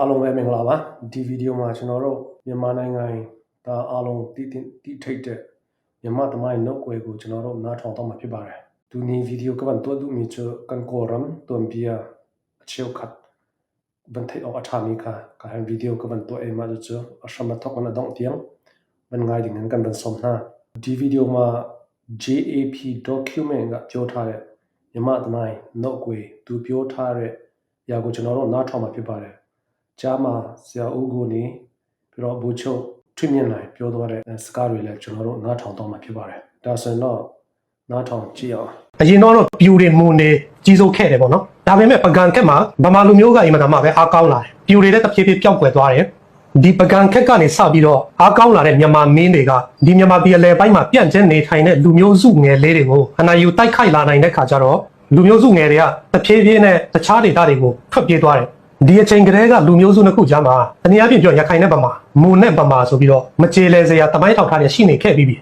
အားလုံးပဲမင်္ဂလာပါဒီဗီဒီယိုမှာကျွန်တော်တို့မြန်မာနိုင်ငံဒါအားလုံးတိတိထိတ်တဲ့မြန်မာသမိုင်းနောက်ွယ်ကိုကျွန်တော်တို့နားထောင်တော့မှာဖြစ်ပါတယ်သူနေဗီဒီယိုကဝန်တော်သူမြေချကန်ကိုရမ်တွန်ပီယာအချေခတ်ဘန်ထေအောအထာမီခါကဟန်ဗီဒီယိုကဝန်တော်အေမာချေအရှမထောက်နာဒေါန်တီယံဘန်ဂိုင်းဒင်းကန်ဘန်ဆုံနာဒီဗီဒီယိုမှာ JAP document ကပြောထားတဲ့မြန်မာသမိုင်းနောက်ွယ်သူပြောထားတဲ့ຢာကိုကျွန်တော်တို့နားထောင်မှာဖြစ်ပါတယ် ကြားမှာဆရာဦးကိုနေပြီးတော့ဘူချုပ်ထွေမြင့်နိုင်ပြောသွားတဲ့စကားတွေလည်းကျွန်တော်တို့နားထောင်တော့မှာဖြစ်ပါတယ်။ဒါဆိုရင်တော့နားထောင်ကြည့်အောင်အရင်တော့ပြူတွေမွန်တွေကြီးစိုးခဲ့တယ်ပေါ့နော်ဒါပေမဲ့ပကံခက်မှာဗမာလူမျိုးကအင်မတန်မှပဲအားကောင်းလာတယ်ပြူတွေလည်းတစ်ဖြည်းဖြည်းပျောက်ကွယ်သွားတယ်ဒီပကံခက်ကနေစပြီးတော့အားကောင်းလာတဲ့မြန်မာမင်းတွေကဒီမြန်မာပြည်အလယ်ပိုင်းမှာပြန့်ကျဲနေထိုင်တဲ့လူမျိုးစုငယ်လေးတွေကိုအနာယူတိုက်ခိုက်လာနိုင်တဲ့ခါကျတော့လူမျိုးစုငယ်တွေကတဖြည်းဖြည်းနဲ့တခြားဒေသတွေကိုထွက်ပြေးသွားတယ် ဒီအချိန်ကလေးကလူမျိုးစုနှစ်ခုကြားမှာတနည်းအားဖြင့်ပြောရခိုင်နဲ့ဗမာမွန်နဲ့ဗမာဆိုပြီးတော့မကြေလဲစရာတမိုင်းထောက်ထားတဲ့ရှိနေခဲ့ပြီးပြီ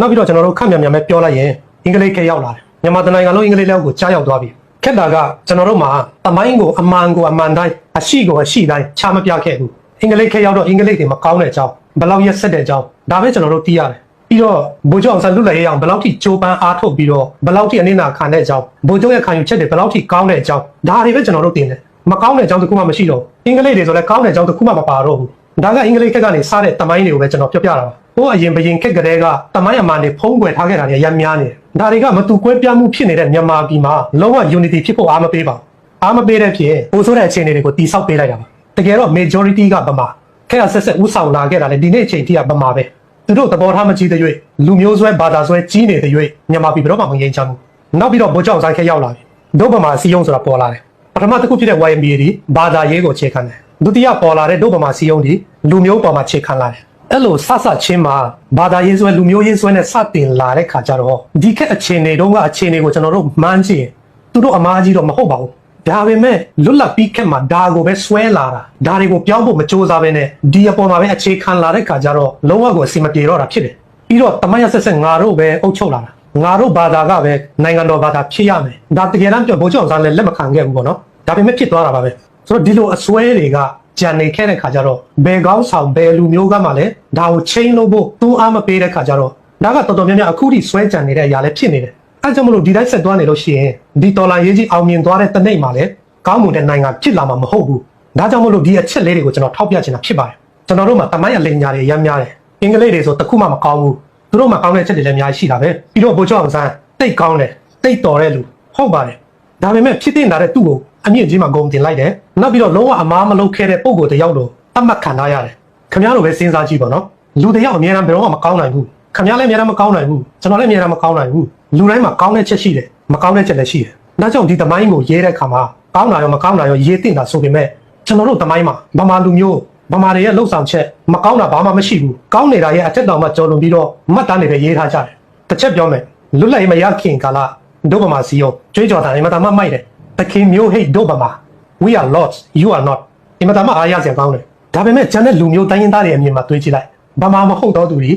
နောက်ပြီးတော့ကျွန်တော်တို့ခက်မြန်မြန်ပဲပြောလိုက်ရင်အင်္ဂလိပ်ခဲရောက်လာတယ်မြန်မာတနိုင်ငံလုံးအင်္ဂလိပ်လက်ကိုကြားရောက်သွားပြီခက်တာကကျွန်တော်တို့မှာတမိုင်းကိုအမှန်ကိုအမှန်တိုင်းအရှိကိုအရှိတိုင်းချမပြခဲ့ဘူးအင်္ဂလိပ်ခဲရောက်တော့အင်္ဂလိပ်တွေမကောင်းတဲ့အကြောင်းဘယ်လောက်ရက်ဆက်တဲ့အကြောင်းဒါပဲကျွန်တော်တို့သိရတယ်ပြီးတော့ဘိုးချုပ်အောင်ဆန်းလွတ်လပ်ရေးအောင်ဘယ်လောက်ထိကြိုးပမ်းအားထုတ်ပြီးတော့ဘယ်လောက်ထိအနစ်နာခံတဲ့အကြောင်းဘိုးချုပ်ရဲ့ခံယူချက်တွေဘယ်လောက်ထိကောင်းတဲ့အကြောင်းဒါတွေပဲကျွန်တော်တို့တင်တယ် မကောင်းတဲ့အကြောင်းတစ်ခုမှမရှိတော့ဘူးအင်္ဂလိပ်တွေဆိုလည်းကောင်းတဲ့အကြောင်းတစ်ခုမှမပါတော့ဘူးဒါကအင်္ဂလိပ်ခက်ကနေစားတဲ့တမိုင်းတွေကိုပဲကျွန်တော်ပြောပြတာပါဟိုအရင်ဘရင်ခက်ကလေးကတမိုင်းအမှန်တွေဖုံးကွယ်ထားခဲ့တာတွေအများများနေတယ်ဒါတွေကမတူကွဲပြားမှုဖြစ်နေတဲ့မြန်မာပြည်မှာလုံးဝ unity ဖြစ်ဖို့အားမပေးပါဘူးအားမပေးတဲ့ဖြစ်ပိုဆိုးတဲ့အခြေအနေတွေကိုတိဆောက်ပေးလိုက်တာပါတကယ်တော့ majority ကဗမာခက်ရဆက်ဆက်ဥဆောင်လာခဲ့တာလေဒီနေ့အချိန်ထိကဗမာပဲသူတို့သဘောထားမကြီးတဲ့၍လူမျိုးဆွဲဘာသာဆွဲကြီးနေတဲ့၍မြန်မာပြည်ဘယ်တော့မှမငြိမ်းချမ်းဘူးနောက်ပြီးတော့ဗိုလ်ချုပ်အောင်ဆိုင်ခက်ရောက်လာပြီဒုဗမာစီယုံဆိုတာပေါ်လာတယ် ပထမတစ်ခုဖြစ်တဲ့ YMBA ဒီဘာသာရေးကိုအခြေခံတယ်ဒုတိယပေါ်လာတဲ့ဒုဗမာစီယုံဒီလူမျိုးပေါ်မှာအခြေခံလာတယ်အဲ့လိုဆဆချင်းမှာဘာသာရေးဆွဲလူမျိုးရေးဆွဲနဲ့စတင်လာတဲ့ခါကျတော့ဒီခက်အခြေအနေတုန်းကအခြေအနေကိုကျွန်တော်တို့မှန်းကြည့်ရင်သူတို့အမားကြီးတော့မဟုတ်ပါဘူးဒါပေမဲ့လွတ်လပ်ပြီးခက်မှာဒါကိုပဲဆွဲလာတာဒါတွေကိုပြောင်းဖို့မကြိုးစားဘဲနဲ့ဒီအပေါ်မှာပဲအခြေခံလာတဲ့ခါကျတော့လုံးဝကိုအစီမပြေတော့တာဖြစ်တယ်ပြီးတော့တမန်ရဆက်ဆက်ငါတို့ပဲအုပ်ချုပ်လာတာ ငါတို့ဘာသာကပဲနိုင်ငံတော်ဘာသာဖြစ်ရမယ်ဒါတကယ်တမ်းပြောဘိုးချုပ်အောင်စားလည်းလက်မခံခဲ့ဘူးပေါ့နော်ဒါပေမဲ့ဖြစ်သွားတာပါပဲဆိုတော့ဒီလိုအစွဲတွေကကြံနေခဲ့တဲ့ခါကျတော့ဘယ်ကောင်းဆောင်ဘယ်လူမျိုးကမှလည်းဒါကိုချိန်လို့ဖို့သူအားမပေးတဲ့ခါကျတော့ဒါကတော်တော်များများအခုထိစွဲကြံနေတဲ့အရာလည်းဖြစ်နေတယ်အဲကြောင့်မလို့ဒီတိုင်းဆက်သွားနေလို့ရှိရင်ဒီတော်လာရေးကြီးအောင်မြင်သွားတဲ့တနေ့မှာလည်းကောင်းမွန်တဲ့နိုင်ငံဖြစ်လာမှာမဟုတ်ဘူးဒါကြောင့်မလို့ဒီအချက်လေးတွေကိုကျွန်တော်ထောက်ပြချင်တာဖြစ်ပါတယ်ကျွန်တော်တို့မှာတမိုင်းအလိမ်ညာတွေအများများတယ်အင်္ဂလိပ်တွေဆိုတခုမှမကောင်းဘူး သူတို့မှာကောင်းတဲ့အချက်တွေလည်းအများကြီးရှိတာပဲပြီးတော့ဘိုးချုပ်အောင်ဆန်းတိတ်ကောင်းတယ်တိတ်တော်တဲ့လူဟုတ်ပါတယ်ဒါပေမဲ့ဖြစ်တင်လာတဲ့သူ့ကိုအမြင့်ကြီးမှာဂုံတင်လိုက်တယ်နောက်ပြီးတော့လုံးဝအမားမလုပ်ခဲ့တဲ့ပုံကိုယ်တစ်ယောက်လိုအမှတ်ခံထားရတယ်ခင်ဗျားတို့ပဲစဉ်းစားကြည့်ပါနော်လူတစ်ယောက်အများအားဘယ်တော့မှမကောင်းနိုင်ဘူးခင်ဗျားလည်းအများအားမကောင်းနိုင်ဘူးကျွန်တော်လည်းအများအားမကောင်းနိုင်ဘူးလူတိုင်းမှာကောင်းတဲ့ချက်ရှိတယ်မကောင်းတဲ့ချက်လည်းရှိတယ်ဒါကြောင့်ဒီသမိုင်းကိုရေးတဲ့အခါမှာကောင်းတာရောမကောင်းတာရောရေးတင်တာဆိုပေမဲ့ကျွန်တော်တို့သမိုင်းမှာဗမာလူမျိုး ဗမာတွေရဲ့လှုပ်ဆောင်ချက်မကောင်းတာဘာမှမရှိဘူးကောင်းနေတာရဲ့အထက်တောင်မှကြော်လွန်ပြီးတော့မှတ်တမ်းတွေပဲရေးထားကြတယ်တစ်ချက်ပြောမယ်လွတ်လပ်ရေးမရခင်ကာလဒုဗမာစီယောကြွေးကြော်တာအင်မတန်မှမိုက်တယ်တခင်မျိုးဟိတ်ဒုဗမာ we are lost you are not အင်မတန်မှအားရစရာကောင်းတယ်ဒါပေမဲ့ဂျန်တဲ့လူမျိုးတိုင်းရင်းသားတွေအမြင်မှာတွေးကြည့်လိုက်ဗမာမဟုတ်တော့သူတွေ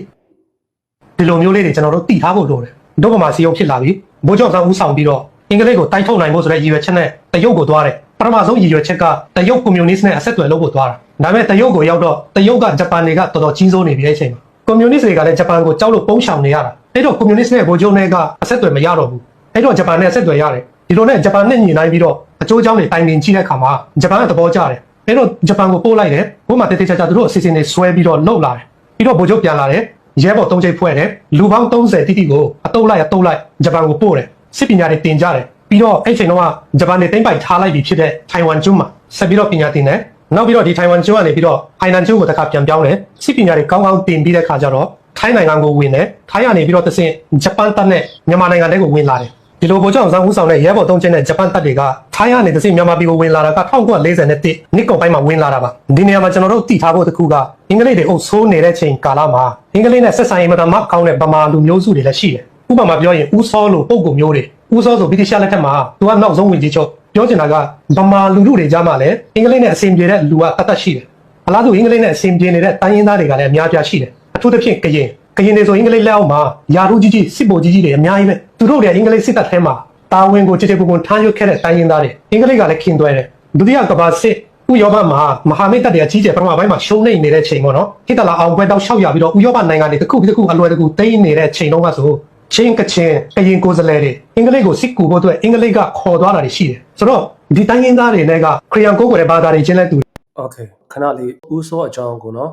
ဒီလိုမျိုးလေးတွေကျွန်တော်တို့သိထားဖို့လိုတယ်ဒုဗမာစီယောဖြစ်လာပြီဘိုးကျောင်းဆောင်ဦးဆောင်ပြီးတော့အင်္ဂလိပ်ကိုတိုက်ထုတ်နိုင်ဖို့ဆိုတဲ့ရည်ရွယ်ချက်နဲ့တရုတ်ကိုသွားတယ် ပထမဆုံးရည်ရွယ်ချက်ကတရုတ်ကွန်မြူနစ်နဲ့အဆက်အသွယ်လုပ်ဖို့သွားတာဒါပေမဲ့တရုတ်ကိုရောက်တော့တရုတ်ကဂျပန်တွေကတော်တော်ကြီးစိုးနေပြီအဲ့ချိန်မှာကွန်မြူနစ်တွေကလည်းဂျပန်ကိုကြောက်လို့ပုံးရှောင်နေရတာအဲ့တော့ကွန်မြူနစ်နဲ့ဗိုလ်ချုပ်နဲ့ကအဆက်အသွယ်မရတော့ဘူးအဲ့တော့ဂျပန်နဲ့အဆက်အသွယ်ရတယ်ဒီလိုနဲ့ဂျပန်နဲ့ညီနိုင်ပြီးတော့အကျိုးအကြောင်းတွေတိုင်ပင်ကြည့်တဲ့အခါမှာဂျပန်ကသဘောကျတယ်အဲ့တော့ဂျပန်ကိုပို့လိုက်တယ်ဘို့မှာတေးသေးချာချာသူတို့အစီအစဉ်တွေဆွဲပြီးတော့လှုပ်လာတယ်ပြီးတော့ဗိုလ်ချုပ်ပြန်လာတယ်ရဲဘော်၃ချိန်ဖွဲ့တယ်လူပေါင်း30တိတိကိုအတုပ်လိုက်အတုပ်လိုက်ဂျပန်ကိုပို့တယ်စစ်ပညာတွေတင်ကြတယ် ပြီးတော့အဲ့ချိန်တော့ဂျပန်တွေတိမ့်ပိုက်ထားလိုက်ပြီဖြစ်တဲ့ထိုင်ဝမ်ကျွန်းမှာဆက်ပြီးတော့ပညာသင်တယ်နောက်ပြီးတော့ဒီထိုင်ဝမ်ကျွန်းကနေပြီးတော့ဟိုင်နန်ကျွန်းကိုတစ်ခါပြန်ပြောင်းတယ်စစ်ပညာတွေကောင်းကောင်းသင်ပြီးတဲ့ခါကျတော့ထိုင်းနိုင်ငံကိုဝင်တယ်ထိုင်းကနေပြီးတော့တဆင့်ဂျပန်တပ်နဲ့မြန်မာနိုင်ငံတွေကိုဝင်လာတယ်ဒီလိုဗိုလ်ချုပ်အောင်ဆန်းဦးဆောင်တဲ့ရဲဘော်သုံးချင်းနဲ့ဂျပန်တပ်တွေကထိုင်းကနေတဆင့်မြန်မာပြည်ကိုဝင်လာတာက1940နဲ့တစ်နှစ်ကုန်ပိုင်းမှာဝင်လာတာပါဒီနေရာမှာကျွန်တော်တို့သိထားဖို့တစ်ခုကအင်္ဂလိပ်တွေအုပ်ဆိုးနေတဲ့ချိန်ကာလမှာအင်္ဂလိပ်နဲ့ဆက်ဆံရေးမတမကောင်းတဲ့ဗမာလူမျိုးစုတွေလည်းရှိတယ်ဥပမာပြောရင်ဦးစောလိုပုံကုမျိုးတွေ ဦးစောဆိုဗြိတိရှလက်ထက်မှာသူကနောက်ဆုံးဝင်ကြီးချုပ်ပြောချင်တာကဗမာလူလူတွေကြားမှာလည်းအင်္ဂလိပ်နဲ့အဆင်ပြေတဲ့လူကတတ်တတ်ရှိတယ်အလားတူအင်္ဂလိပ်နဲ့အဆင်ပြေနေတဲ့တိုင်းရင်းသားတွေကလည်းအများပြားရှိတယ်အထူးသဖြင့်ကရင်ကရင်တွေဆိုအင်္ဂလိပ်လက်အောက်မှာယာရုကြီးကြီးစစ်ဗိုလ်ကြီးကြီးတွေအများကြီးပဲသူတို့တွေအင်္ဂလိပ်စစ်တပ်ထဲမှာတာဝန်ကိုကြည်ကြည်ပွန်ပွန်ထမ်းရွက်ခဲ့တဲ့တိုင်းရင်းသားတွေအင်္ဂလိပ်ကလည်းခင်သွဲတယ်ဒုတိယကမ္ဘာစစ်ဥရောပမှာမဟာမိတ်တပ်တွေအကြီးကျယ်ပထမပိုင်းမှာရှုံးနေနေတဲ့ချိန်ပေါ့နော်ဟစ်တလာအောင်ပွဲတောက်ရှောက်ရပြီးတော့ဥရောပနိုင်ငံတွေတစ်ခုပြီးတစ်ခုအလွယ်တကူတိမ့်နေတဲ့ချိန်တုန်းကဆို ချင်းကချင်းကရင်ကိုယ်စားလှယ်တွေအင်္ဂလိပ်ကိုစစ်ကူဖို့အတွက်အင်္ဂလိပ်ကခေါ်သွားတာတွေရှိတယ်ဆိုတော့ဒီတိုင်းရင်းသားတွေနဲ့ကခရီးယန်ကိုယ်ကိုယ်တဲ့ဘာသာတွေချင်းလဲတူ โอเคခဏလေးဦးစောအကြောင်းကိုနော်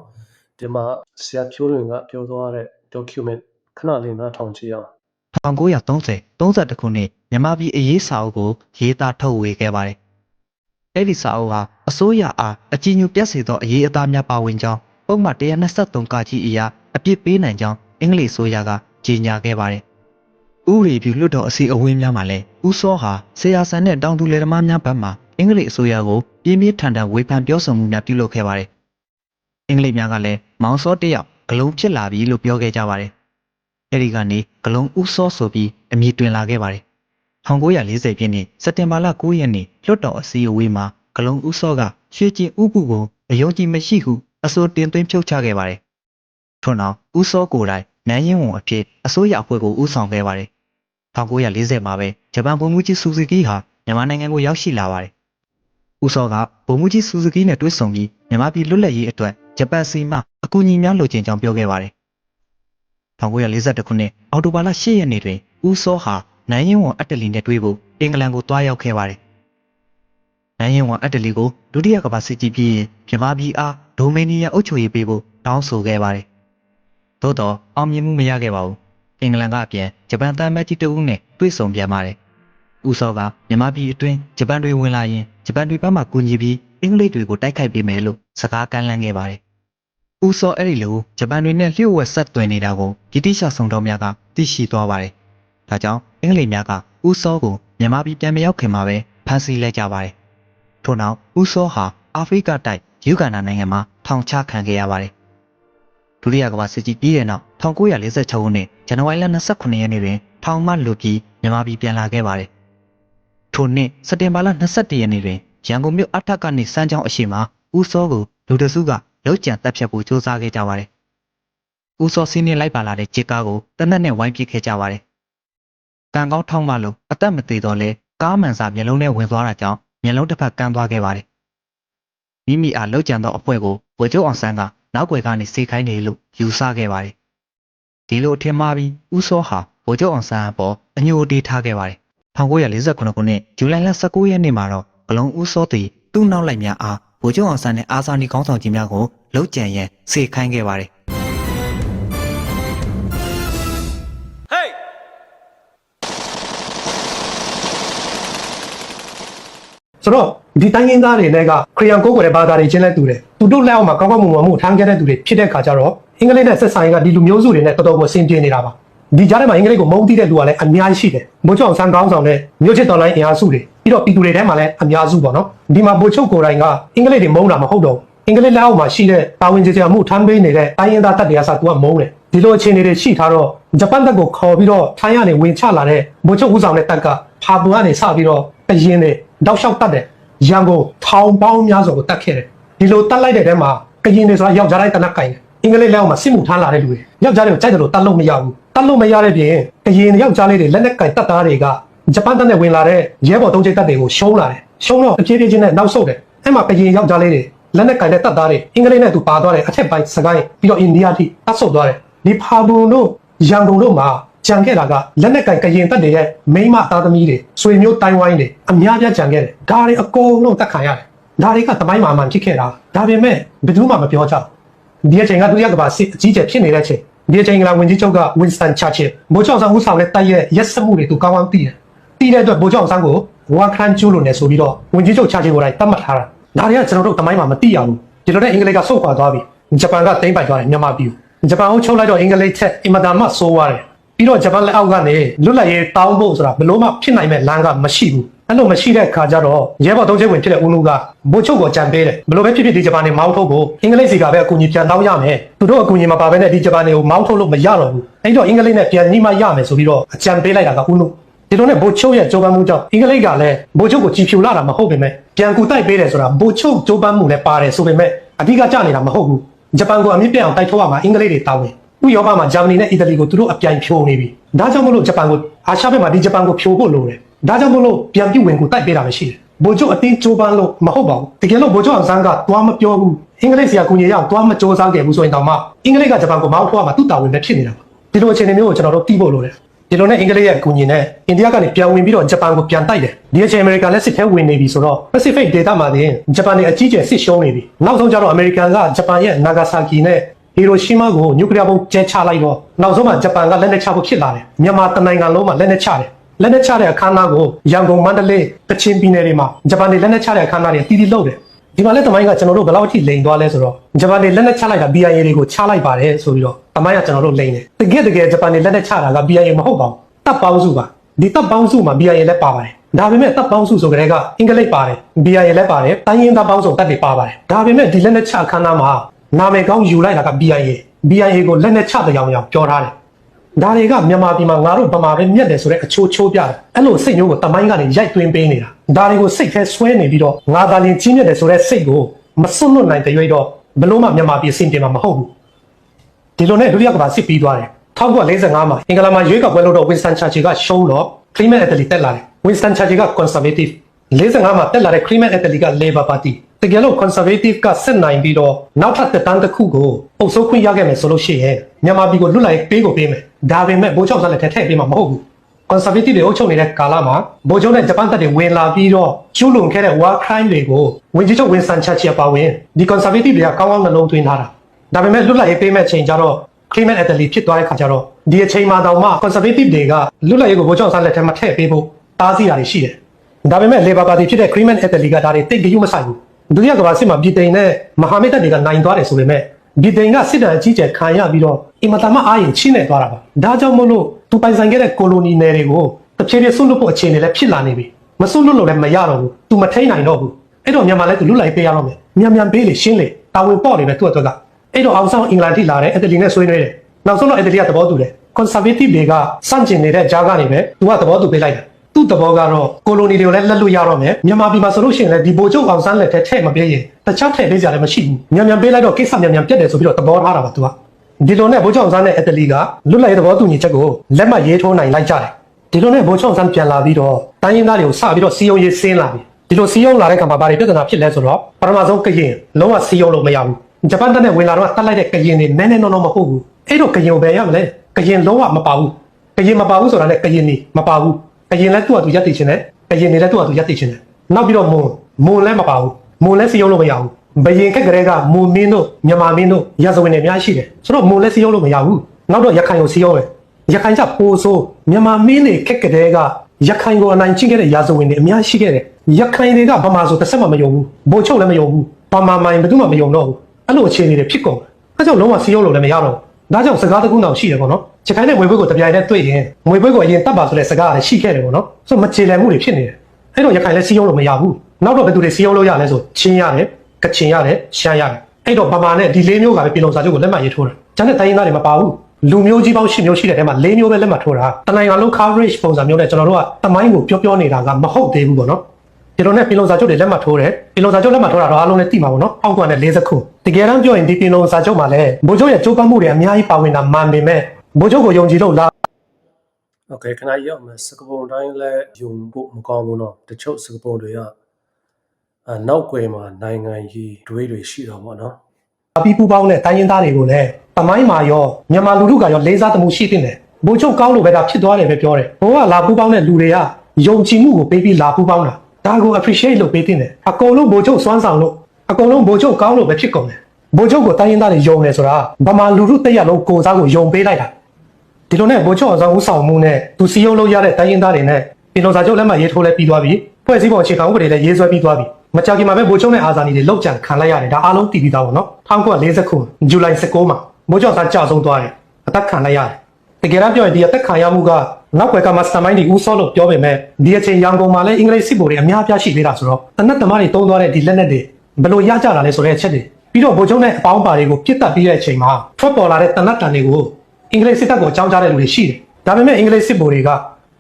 ဒီမှာဆရာဖြိုးလွင်ကပြောသွားတဲ့ document ခဏလေးနားထောင်ကြည့်အောင် 1930 31ခုနှစ်မြန်မာပြည်အရေးစာအုပ်ကိုရေးသားထုတ်ဝေခဲ့ပါတယ်။အဲ့ဒီစာအုပ်ဟာအစိုးရအားအကြီးညိုပြတ်စေသောအရေးအသားများပါဝင်ကြောင်းပုံမှန်123ကကြီးအရာအပြစ်ပေးနိုင်ကြောင်းအင်္ဂလိပ်ဆိုရက ကြေညာခဲ့ပါတယ်။ဥရီဖြူလွတ်တော်အစီအဝေးများမှာလည်းဥစောဟာဆရာဆန်တဲ့တောင်သူလယ်သမားများဘက်မှအင်္ဂလိပ်အစိုးရကိုပြင်းပြင်းထန်ထန်ဝေဖန်ပြောဆိုမှုများပြုလုပ်ခဲ့ပါတယ်။အင်္ဂလိပ်များကလည်းမောင်စောတစ်ယောက်ဂလုံးဖြစ်လာပြီလို့ပြောခဲ့ကြပါတယ်။အဲဒီကနေဂလုံးဦးစောဆိုပြီးအမည်တွင်လာခဲ့ပါတယ်။1940ပြည့်နှစ်စက်တင်ဘာလ9ရက်နေ့လွတ်တော်အစည်းအဝေးမှာဂလုံးဦးစောကရွှေကျင်ဥပုကိုအယုံကြည်မရှိဟုအဆိုတင်သွင်းဖြုတ်ချခဲ့ပါတယ်။ထို့နောက်ဦးစောကိုယ်တိုင် နန်းရင်ဝန်အဖြစ်အစိုးရအဖွဲ့ကိုဦးဆောင်ခဲ့ပါတယ်။1940မှာပဲဂျပန်ဗိုလ်မှူးကြီးဆူဇူကီဟာမြန်မာနိုင်ငံကိုရောက်ရှိလာပါတယ်။ဦးစောကဗိုလ်မှူးကြီးဆူဇူကီနဲ့တွေ့ဆုံပြီးမြန်မာပြည်လွတ်လပ်ရေးအတွက်ဂျပန်စီမှအကူအညီများလိုချင်ကြောင်းပြောခဲ့ပါတယ်။1942ခုနှစ်အောက်တိုဘာလ10ရက်နေ့တွင်ဦးစောဟာနိုင်ရင်ဝန်အတ္တလီနဲ့တွေ့ဖို့အင်္ဂလန်ကိုတွားရောက်ခဲ့ပါတယ်။နိုင်ရင်ဝန်အတ္တလီကိုဒုတိယကမ္ဘာစစ်ကြီးပြီးရင်မြန်မာပြည်အားဒိုမေနီယံအုပ်ချုပ်ရေးပေးဖို့တောင်းဆိုခဲ့ပါတယ်။ သို့တော့အောင်မြင်မှုမရခဲ့ပါဘူး။အင်္ဂလန်ကအပြင်ဂျပန်သားမတ်ကြီးတဦးနဲ့တွေ့ဆုံပြန်ပါတယ်။ဦးစောကမြန်မာပြည်အတွင်းဂျပန်တွေဝင်လာရင်ဂျပန်တွေဘက်မှကူညီပြီးအင်္ဂလိပ်တွေကိုတိုက်ခိုက်ပေးမယ်လို့စကားကမ်းလှမ်းခဲ့ပါတယ်။ဦးစောအဲ့ဒီလိုဂျပန်တွေနဲ့လျှို့ဝှက်ဆက်သွယ်နေတာကိုဗြိတိရှဆောင်တော်များကသိရှိသွားပါတယ်။ဒါကြောင့်အင်္ဂလိပ်များကဦးစောကိုမြန်မာပြည်ပြန်မရောက်ခင်မှာပဲဖမ်းဆီးလိုက်ကြပါတယ်။ထို့နောက်ဦးစောဟာအာဖရိကတိုက်ယူဂန္ဓာနိုင်ငံမှာထောင်ချခံခဲ့ရပါတယ်။ ဒုတိယကမ္ဘာစစ်ကြီးပြီးတဲ့နောက်1946ခုနှစ်ဇန်နဝါရီလ29ရက်နေ့တွင်ထောင်မှလွတ်ပြီးမြန်မာပြည်ပြန်လာခဲ့ပါတယ်။ထိုနှစ်စက်တင်ဘာလ22ရက်နေ့တွင်ရန်ကုန်မြို့အထက်ကနေစမ်းချောင်းအရှိမှာဦးစောကိုလူတစုကလောက်ကျန်တပ်ဖြတ်ဖို့စ조사ခဲ့ကြပါတယ်။ဦးစောစင်းနေလိုက်ပါလာတဲ့ဂျစ်ကားကိုတနက်နဲ့ဝိုင်းပစ်ခဲ့ကြပါတယ်။ကံကောင်းထောင်းမလို့အသက်မသေးတော့လဲကားမှန်စာမျက်လုံးထဲဝင်သွားတာကြောင့်မျက်လုံးတစ်ဖက်ကန်းသွားခဲ့ပါတယ်။မိမိအားလောက်ကျန်သောအဖွဲကိုဝေကျုံအောင်ဆန်းက နောက်ွယ်ကနေစေခိုင်းနေလို့ယူဆခဲ့ပါတယ်။ဒီလိုအထင်မှားပြီးဦးစောဟာဝေကျုံအောင်ဆန်းအပေါ်အညိုတေးထားခဲ့ပါတယ်။1948ခုနှစ်ဇူလိုင်လ19ရက်နေ့မှာတော့ဘလုံဦးစောသည်သူ့နောက်လိုက်များအားဗိုလ်ချုပ်အောင်ဆန်းနဲ့အာဇာနည်ခေါင်းဆောင်ကြီးများကိုလှုပ်ကြံရန်စေခိုင်းခဲ့ပါတယ် ဆိုတော့ဒီတိုင်းရင်းသားတွေနဲ့ကခရီးယန်ကိုယ်ကိုယ်တဲ့ဘာသာတွေချင်းလဲတူတယ်သူတို့လက်အောက်မှာကောင်းကောင်းမွန်မွန်မှုထမ်းခဲ့တဲ့သူတွေဖြစ်တဲ့ခါကျတော့အင်္ဂလိပ်နဲ့ဆက်ဆံရေးကဒီလူမျိုးစုတွေနဲ့တော်တော်ကိုဆင်ပြေနေတာပါဒီကြားထဲမှာအင်္ဂလိပ်ကိုမုန်းတိတဲ့လူကလည်းအများကြီးရှိတယ်ဘိုးချုပ်အောင်ဆန်းကောင်းဆောင်တဲ့မြို့ချစ်တော်လိုင်းအင်အားစုတွေပြီးတော့ပြည်သူတွေထဲမှာလည်းအများစုပေါ့နော်ဒီမှာဘိုးချုပ်ကိုယ်တိုင်ကအင်္ဂလိပ်တွေမုန်းတာမဟုတ်တော့ဘူးအင်္ဂလိပ်လက်အောက်မှာရှိတဲ့တာဝန်ကျေကျေမှုထမ်းပေးနေတဲ့တိုင်းရင်းသားတပ်တွေကစားသူကမုန်းတယ်ဒီလိုအခြေအနေတွေရှိထားတော့ဂျပန်တပ်ကိုခေါ်ပြီးတော့ထိုင်းကနေဝင်ချလာတဲ့ဘိုးချုပ်ဦးဆောင်တဲ့တပ်ကဖာပူကနေစပြီးတော့အရင်တွေ တောက်လျှောက်တတ်တယ်ရန်ကုန်ထောင်ပေါင်းများစွာကိုတတ်ခဲ့တယ်ဒီလိုတတ်လိုက်တဲ့တဲမှာကရင်တွေဆိုတာယောက်ျားတိုင်းတနက်ကင်တယ်အင်္ဂလိပ်လက်အောက်မှာစစ်မှုထမ်းလာတဲ့လူတွေယောက်ျားတွေကိုကြိုက်တယ်လို့တတ်လို့မရဘူးတတ်လို့မရတဲ့ပြင်ကရင်ယောက်ျားလေးတွေလက်နက်ကင်တတ်သားတွေကဂျပန်တပ်နဲ့ဝင်လာတဲ့ရဲဘော်တုံးချိတ်တပ်တွေကိုရှုံးလာတယ်ရှုံးတော့တဖြည်းဖြည်းချင်းနဲ့နောက်ဆုတ်တယ်အဲ့မှာကရင်ယောက်ျားလေးတွေလက်နက်ကင်တဲ့တပ်သားတွေအင်္ဂလိပ်နဲ့သူပါသွားတယ်အထက်ပိုင်းစကိုင်းပြီးတော့အိန္ဒိယထိတတ်ဆုတ်သွားတယ်ဒီဖာဘူတို့ရန်ကုန်တို့မှာ ကြံခဲ့တာကလက်နက်ကင်ကရင်တပ်တွေရဲ့မိန်းမသားသမီးတွေဆွေမျိုးတိုင်းဝိုင်းတွေအများပြားကြံခဲ့တယ်ဒါတွေအကုန်လုံးတက်ခံရတယ်ဒါတွေကတမိုင်းမှာမှန်ဖြစ်ခဲ့တာဒါပေမဲ့ဘယ်သူမှမပြောကြဘူးဒီအချိန်ကဒုတိယကမ္ဘာစစ်အကြီးအကျယ်ဖြစ်နေတဲ့အချိန်ဒီအချိန်ကလာဝင်ကြီးချုပ်က Winston Churchill မိုးချောင်းဆန်းဦးဆောင်တဲ့တိုက်ရဲ့ရက်စက်မှုတွေသူကောင်းကောင်းသိတယ်သိတဲ့အတွက်မိုးချောင်းဆန်းကိုဝါခန်းကျူးလို့နေဆိုပြီးတော့ဝင်ကြီးချုပ် Churchill ကိုယ်တိုင်တတ်မှတ်ထားတာဒါတွေကကျွန်တော်တို့တမိုင်းမှာမသိရဘူးဒီလိုတဲ့အင်္ဂလိပ်ကဆုတ်ခွာသွားပြီဂျပန်ကတိမ့်ပိုက်သွားတယ်မြန်မာပြည်ကိုဂျပန်ကိုချုပ်လိုက်တော့အင်္ဂလိပ်ထက်အင်မတန်မှဆိုးသွားတယ် ပြီးတော့ဂျပန်လက်အောက်ကနေလွတ်လပ်ရေးတောင်းဖို့ဆိုတာဘယ်လို့မှဖြစ်နိုင်မဲ့လမ်းကမရှိဘူးအဲ့လိုမရှိတဲ့အခါကျတော့ရဲဘော်သုံးချက်ဝင်ဖြစ်တဲ့ဦးနုကဘိုးချုပ်ကိုကြံပေးတယ်ဘယ်လိုပဲဖြစ်ဖြစ်ဒီဂျပန်နေမောင်းထုတ်ဖို့အင်္ဂလိပ်စီကပဲအကူအညီပြန်တောင်းရမယ်သူတို့အကူအညီမပါဘဲနဲ့ဒီဂျပန်တွေကိုမောင်းထုတ်လို့မရတော့ဘူးအဲ့တော့အင်္ဂလိပ်နဲ့ပြန်ညှိမရမယ်ဆိုပြီးတော့အကြံပေးလိုက်တာကဦးနုဒီလိုနဲ့ဘိုးချုပ်ရဲ့ကြိုးပမ်းမှုကြောင့်အင်္ဂလိပ်ကလည်းဘိုးချုပ်ကိုကြည်ဖြူလာတာမဟုတ်ပေမဲ့ပြန်ကူတိုက်ပေးတယ်ဆိုတာဘိုးချုပ်ကြိုးပမ်းမှုနဲ့ပါတယ်ဆိုပေမဲ့အဓိကကြနေတာမဟုတ်ဘူးဂျပန်ကိုအမြင့်ပြတ်အောင်တိုက်ထုတ်ရမှာအင်္ဂလိပ်တွေတောင်းတယ် ဥရောပမှာဂျာမနီနဲ့အီတလီကိုသူတို့အပြိုင်ဖြိုနေပြီ။ဒါကြောင့်မလို့ဂျပန်ကိုအာရှဘက်မှာဒီဂျပန်ကိုဖြိုဖို့လိုတယ်။ဒါကြောင့်မလို့ပြန်ပြဝင်ကိုတိုက်ပေးတာပဲရှိတယ်ဗိုလ်ချုပ်အတင်းကြိုးပမ်းလို့မဟုတ်ပါဘူးတကယ်လို့ဗိုလ်ချုပ်အောင်ဆန်းကသွားမပြောဘူးအင်္ဂလိပ်ဆရာကူညီရအောင်သွားမစ조사ခဲ့ဘူးဆိုရင်တော့မှအင်္ဂလိပ်ကဂျပန်ကိုမောင်းထွားမှာသူ့တာဝန်ပဲဖြစ်နေတာပါဒီလိုအခြေအနေမျိုးကိုကျွန်တော်တို့သိဖို့လိုတယ်ဒီလိုနဲ့အင်္ဂလိပ်ရဲ့ကူညီနဲ့အိန္ဒိယကနေပြန်ဝင်ပြီးတော့ဂျပန်ကိုပြန်တိုက်တယ်ဒီအချိန်အမေရိကန်လက်စစ်ထဲဝင်နေပြီဆိုတော့ Pacific ဒေသမှာတင်ဂျပန်တွေအကြီးကျယ်စစ်ရှုံးနေပြီနောက်ဆုံးကျတော့အမေရိကန်ကဂျပန်ရဲ့နာဂါဆာကီနဲ့ ဟီရိုရှီမာကိုနျူကလ িয়ার ဘုံကျဲချလိုက်တော့နောက်ဆုံးမှာဂျပန်ကလက်နက်ချဖို့ဖြစ်လာတယ်မြန်မာတနိုင်ငံလုံးမှာလက်နက်ချတယ်လက်နက်ချတဲ့အခမ်းအနားကိုရန်ကုန်မန္တလေးကချင်ပြည်နယ်တွေမှာဂျပန်တွေလက်နက်ချတဲ့အခမ်းအနားတွေအတီးတီးလုပ်တယ်ဒီမှာလည်းတမိုင်းကကျွန်တော်တို့ဘယ်လောက်အထိလိန်သွားလဲဆိုတော့ဂျပန်တွေလက်နက်ချလိုက်တာ BIA တွေကိုချလိုက်ပါတယ်ဆိုပြီးတော့တမိုင်းကကျွန်တော်တို့လိန်တယ်တကယ်တကယ်ဂျပန်တွေလက်နက်ချတာက BIA မဟုတ်ပါဘူးတပ်ပေါင်းစုပါဒီတပ်ပေါင်းစုမှာ BIA လည်းပါပါတယ်ဒါပေမဲ့တပ်ပေါင်းစုဆိုကြတဲ့ကအင်္ဂလိပ်ပါတယ် BIA လည်းပါတယ်တိုင်းရင်းသားပေါင်းစုတပ်တွေပါပါတယ်ဒါပေမဲ့ဒီလက်နက်ချအခမ်းအနားမှာ နာမည်ကောင်းယူလိုက်တာက BIA BIA ကိုလက်နက်ချတဲ့အောင်အောင်ပြောထားတယ်ဒါတွေကမြန်မာပြည်မှာငါတို့ဗမာပဲမြက်တယ်ဆိုတဲ့အချိုးချိုးပြတယ်အဲ့လိုစိတ်မျိုးကိုတမိုင်းကနေရိုက်သွင်းပေးနေတာဒါတွေကိုစိတ်แท้ဆွဲနေပြီးတော့ငါသာလင်ကြီးမြက်တယ်ဆိုတဲ့စိတ်ကိုမစွန့်လွတ်နိုင်တဲ့ရွေးတော့ဘလို့မှမြန်မာပြည်အဆင်ပြေမှာမဟုတ်ဘူးဒီလိုနဲ့ဒုတိယကမ္ဘာစစ်ပြီးသွားတယ်1945မှာအင်္ဂလန်မှာရွေးကောက်ပွဲလုပ်တော့ Winston Churchill ကရှုံးတော့ Clement Attlee တက်လာတယ် Winston Churchill က Conservative 45မှာတက်လာတဲ့ Clement Attlee က Labour Party တကယ်လို့ Conservative ကဆက်နိုင်ပြီးတော့နောက်ထပ်တက်တန်းတစ်ခုကိုအုပ်စိုးခွင့်ရခဲ့မယ်ဆိုလို့ရှိရင်မြန်မာပြည်ကိုလွတ်လိုက်ပေးကိုပေးမယ်ဒါပေမဲ့ဘိုးချောက်စားလက်ထက်ထည့်ပေးမှာမဟုတ်ဘူး conservative တွေအုပ်ချုပ်နေတဲ့ကာလမှာဗိုလ်ချုပ်နဲ့ဂျပန်တပ်တွေဝင်လာပြီးတော့ကျူးလွန်ခဲ့တဲ့ war crime တွေကိုဝင်ကြီးချုပ်ဝင်းဆန်ချက်ချီပါဝင်ဒီ conservative တွေကကောင်းကောင်းနှလုံးသွင်းထားတာဒါပေမဲ့လွတ်လပ်ရေးပေးမဲ့ချိန်ကျတော့ Clement Attlee ဖြစ်သွားတဲ့ခါကျတော့ဒီအချိန်မှာတောင်မှ conservative တွေကလွတ်လပ်ရေးကိုဗိုလ်ချုပ်ဆန်းလက်ထက်မှာထည့်ပေးဖို့တားဆီးတာတွေရှိတယ်ဒါပေမဲ့ Labour Party ဖြစ်တဲ့ Clement Attlee ကဒါတွေတိတ်ကြည့်မဆိုင်ဘူး ဒုတိယကမ္ဘာစစ်မှာပြည်တိန်နဲ့မဟာမိတ်တပ်တွေကနိုင်သွားတယ်ဆိုပေမဲ့ပြည်တိန်ကစစ်တပ်အကြီးကျယ်ခံရပြီးတော့အင်မတန်မှအားရင်ချိနေသွားတာပါဒါကြောင့်မို့လို့သူပိုင်ဆိုင်ခဲ့တဲ့ကိုလိုနီနယ်တွေကိုတစ်ဖြည်းဖြည်းဆွတ်လွတ်ဖို့အခြေအနေလည်းဖြစ်လာနေပြီမဆွတ်လွတ်လို့လည်းမရတော့ဘူးသူမထိန်နိုင်တော့ဘူးအဲ့တော့မြန်မာလည်းသူလွတ်လိုက်ပေးရတော့မယ်မြန်မြန်ပေးလေရှင်းလေတာဝန်ပေါ့နေပဲသူ့အတွက်ကအဲ့တော့အောင်ဆောင်အင်္ဂလန်ထိလာတယ်အက်တလီနဲ့ဆွေးနွေးတယ်နောက်ဆုံးတော့အက်တလီကသဘောတူတယ် conservative တွေကစန့်ကျင်နေတဲ့ကြားကနေပဲသူကသဘောတူပေးလိုက်တယ် သူ့သဘောကတော့ကိုလိုနီတွေကိုလည်းလက်လွတ်ရတော့မယ်မြန်မာပြည်မှာဆိုလို့ရှိရင်လည်းဒီဘိုလ်ချုပ်အောင်ဆန်းလက်ထက်ထည့်မပေးရင်တခြားထည့်ပေးကြတယ်မရှိဘူးမြန်မြန်ပေးလိုက်တော့ကိစ္စမြန်မြန်ပြတ်တယ်ဆိုပြီးတော့သဘောထားတာပါသူကဒီလိုနဲ့ဘိုလ်ချုပ်အောင်ဆန်းနဲ့အက်တလီကလွတ်လပ်ရေးသဘောတူညီချက်ကိုလက်မှတ်ရေးထိုးနိုင်လိုက်ကြတယ်ဒီလိုနဲ့ဘိုလ်ချုပ်အောင်ဆန်းပြန်လာပြီးတော့တိုင်းရင်းသားတွေကိုစပြီးတော့စီယုံရေးဆင်းလာပြီဒီလိုစီယုံလာတဲ့ခါမှာဘာတွေပြဿနာဖြစ်လဲဆိုတော့ပထမဆုံးကရင်လုံးဝစီယုံလို့မရဘူးဂျပန်တပ်နဲ့ဝင်လာတော့တတ်လိုက်တဲ့ကရင်တွေနည်းနည်းနော်နော်မဟုတ်ဘူးအဲ့တော့ကရင်ကိုဘယ်ရမလဲကရင်လုံးဝမပါဘူးကရင်မပါဘူးဆိုတာနဲ့ကရင်နေမပါဘူး ကရင်လည်းသူ့အတူရက်တည်ခြင်းနဲ့ကရင်နေလည်းသူ့အတူရက်တည်ခြင်းနဲ့နောက်ပြီးတော့မွန်မွန်လည်းမပါဘူးမွန်လည်းစီယုံလို့မရဘူးဘယင်ခက်ကလေးကမွန်မင်းတို့မြန်မာမင်းတို့ရာဇဝင်တွေအများရှိတယ်ဆိုတော့မွန်လည်းစီယုံလို့မရဘူးနောက်တော့ရခိုင်ကိုစီယုံတယ်ရခိုင်ကပိုဆိုးမြန်မာမင်းတွေခက်ကလေးကရခိုင်ကိုအနိုင်ကျင့်ခဲ့တဲ့ရာဇဝင်တွေအများရှိခဲ့တယ်ရခိုင်တွေကဗမာဆိုတစ်ဆက်မှမယုံဘူးဘိုလ်ချုပ်လည်းမယုံဘူးဗမာမိုင်ဘယ်သူမှမယုံတော့ဘူးအဲ့လိုအခြေအနေတွေဖြစ်ကုန်တယ်အဲကြောင့်လုံးဝစီယုံလို့လည်းမရတော့ဘူး ဒါကြောင့်စကားတစ်ခုတော့ရှိတယ်ပေါ့နော်ချခိုင်းတဲ့ငွေဘွေးကိုတပြိုင်တည်းတွေ့ရင်ငွေဘွေးကိုအရင်တတ်ပါဆိုတဲ့စကားကလည်းရှိခဲ့တယ်ပေါ့နော်ဆိုတော့မချေလည်မှုတွေဖြစ်နေတယ်အဲ့တော့ရခိုင်လည်းစီယုံလို့မရဘူးနောက်တော့ဘယ်သူတွေစီယုံလို့ရလဲဆိုချင်းရတယ်ကချင်ရတယ်ရှမ်းရတယ်အဲ့တော့ဗမာနဲ့ဒီလေးမျိုးကပဲပြည်လုံစာချုပ်ကိုလက်မှတ်ရေးထိုးတယ်ကျန်တဲ့တိုင်းရင်းသားတွေမပါဘူးလူမျိုးကြီးပေါင်း၈မျိုးရှိတဲ့ထဲမှာ၄မျိုးပဲလက်မှတ်ထိုးတာတနိုင်ငံလုံး coverage ပုံစံမျိုးနဲ့ကျွန်တော်တို့ကတမိုင်းကိုပြောပြောနေတာကမဟုတ်သေးဘူးပေါ့နော် ဒီလိုနဲ့ပြည်လုံစာချုပ်တွေလက်မှတ်ထိုးတယ်ပြည်လုံစာချုပ်လက်မှတ်ထိုးတာတော့အားလုံးလည်းသိမှာပေါ့နော်အောက်ကနဲ့40ခုတကယ်တမ်းပြောရင်ဒီပြည်လုံစာချုပ်မှာလည်းဗိုလ်ချုပ်ရဲ့ကြိုးပမ်းမှုတွေအများကြီးပါဝင်တာမှန်ပေမဲ့ဗိုလ်ချုပ်ကိုယုံကြည်လို့လား โอเคခဏရောက်မယ်စကပုံတိုင်းလည်းယုံဖို့မကောင်းဘူးเนาะတချို့စကပုံတွေကအာနောက်ွယ်မှာနိုင်ငံရေးတွေးတွေရှိတော့ဗောနော် အပီးပူပေါင်းတဲ့တိုင်းရင်းသားတွေကိုလည်းတမိုင်းမှာရောမြန်မာလူထုကရောလေးစားသမှုရှိတင်တယ်ဘိုလ်ချုပ်ကောင်းလို့ပဲဒါဖြစ်သွားတယ်ပဲပြောတယ်ဘိုးကလာပူပေါင်းတဲ့လူတွေကယုံကြည်မှုကိုပေးပြီးလာပူပေါင်းတာ ဒါကို appreciate လုပ်ပေးတင်တယ်အကုန်လုံးဘိုလ်ချုပ်စွမ်းဆောင်လို့အကုန်လုံးဘိုလ်ချုပ်ကောင်းလို့ပဲဖြစ်ကုန်တယ်ဘိုလ်ချုပ်ကိုတိုင်းရင်းသားတွေယုံတယ်ဆိုတာဗမာလူထုတစ်ရက်လုံးကိုယ်စားကိုယုံပေးလိုက်တာဒီလိုနဲ့ဘိုလ်ချုပ်အောင်ဆောင်ဦးဆောင်မှုနဲ့သူစီယုံလို့ရတဲ့တိုင်းရင်းသားတွေနဲ့ပြည်တော်စာချုပ်လက်မှတ်ရေးထိုးလဲပြီးသွားပြီဖွဲ့စည်းပုံအခြေခံဥပဒေလည်းရေးဆွဲပြီးသွားပြီမကြာခင်မှာပဲဗိုလ်ချုပ်နဲ့အာဇာနည်တွေလောက်ကြံခံလိုက်ရတယ်ဒါအားလုံးတည်ပြီးသားပါနော်1940ခုဇူလိုင်19မှာဗိုလ်ချုပ်ဆန်းကြာဆုံးသွားတယ်အသက်ခံလိုက်ရတယ်တကယ်တမ်းပြောရင်ဒီအသက်ခံရမှုက နောက်ွယ်ကမစတာမိုင်းဒီဦးစောလို့ပြောပေမဲ့ဒီအချိန်ရန်ကုန်မှာလည်းအင်္ဂလိပ်စစ်ဗိုလ်တွေအများအပြားရှိသေးတာဆိုတော့တနက်သမားတွေတုံးသွားတဲ့ဒီလက်နက်တွေဘယ်လိုရကြတာလဲဆိုတဲ့အချက်တွေပြီးတော့ဗိုလ်ချုပ်နဲ့အပေါင်းပါတွေကိုပြစ်တက်ပြီးတဲ့အချိန်မှာထွက်ပေါ်လာတဲ့တနက်တန်တွေကိုအင်္ဂလိပ်စစ်တပ်ကိုအကြောင်းကြားတဲ့လူတွေရှိတယ်ဒါပေမဲ့အင်္ဂလိပ်စစ်ဗိုလ်တွေက